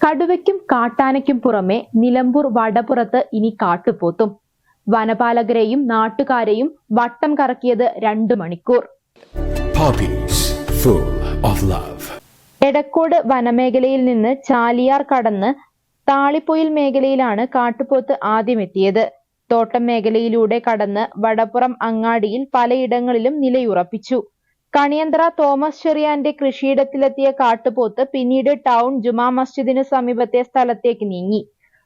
കടുവയ്ക്കും കാട്ടാനയ്ക്കും പുറമെ നിലമ്പൂർ വടപുറത്ത് ഇനി കാട്ടുപോത്തും. വനപാലകരെയും നാട്ടുകാരെയും വട്ടം കറക്കിയത് രണ്ടു മണിക്കൂർ. എടക്കോട് വനമേഖലയിൽ നിന്ന് ചാലിയാർ കടന്ന് താളിപ്പൊയിൽ മേഖലയിലാണ് കാട്ടുപോത്ത് ആദ്യമെത്തിയത്. തോട്ടം മേഖലയിലൂടെ കടന്ന് വടപ്പുറം അങ്ങാടിയിൽ പലയിടങ്ങളിലും നിലയുറപ്പിച്ചു. കണിയന്ത്ര തോമസ് ചെറിയാന്റെ കൃഷിയിടത്തിലെത്തിയ കാട്ടുപോത്ത് പിന്നീട് ടൗൺ ജുമാ മസ്ജിദിന് സമീപത്തെ സ്ഥലത്തേക്ക് നീങ്ങി.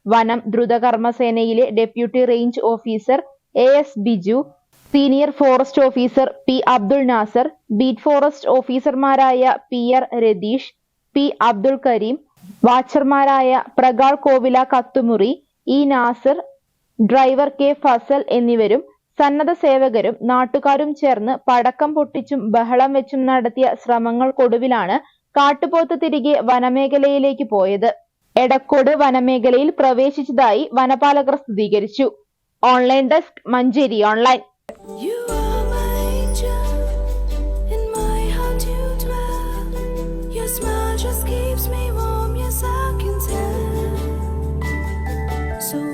വനം ദ്രുതകർമ്മസേനയിലെ deputy range officer A S Biju senior forest officer P Abdul Nasar beat forest ഓഫീസർമാരായ P R Ratheesh P Abdul Kareem വാച്ചർമാരായ പ്രഗാൾ കോവില കത്തുമുറി E Nasar driver K Fasal എന്നിവരും സന്നദ്ധ സേവകരും നാട്ടുകാരും ചേർന്ന് പടക്കം പൊട്ടിച്ചും ബഹളം വെച്ചും നടത്തിയ ശ്രമങ്ങൾക്കൊടുവിലാണ് കാട്ടുപോത്ത് തിരികെ വനമേഖലയിലേക്ക് പോയത്. എടക്കോട് വനമേഖലയിൽ പ്രവേശിച്ചതായി വനപാലകർ സ്ഥിരീകരിച്ചു. Online desk Manjeri online. So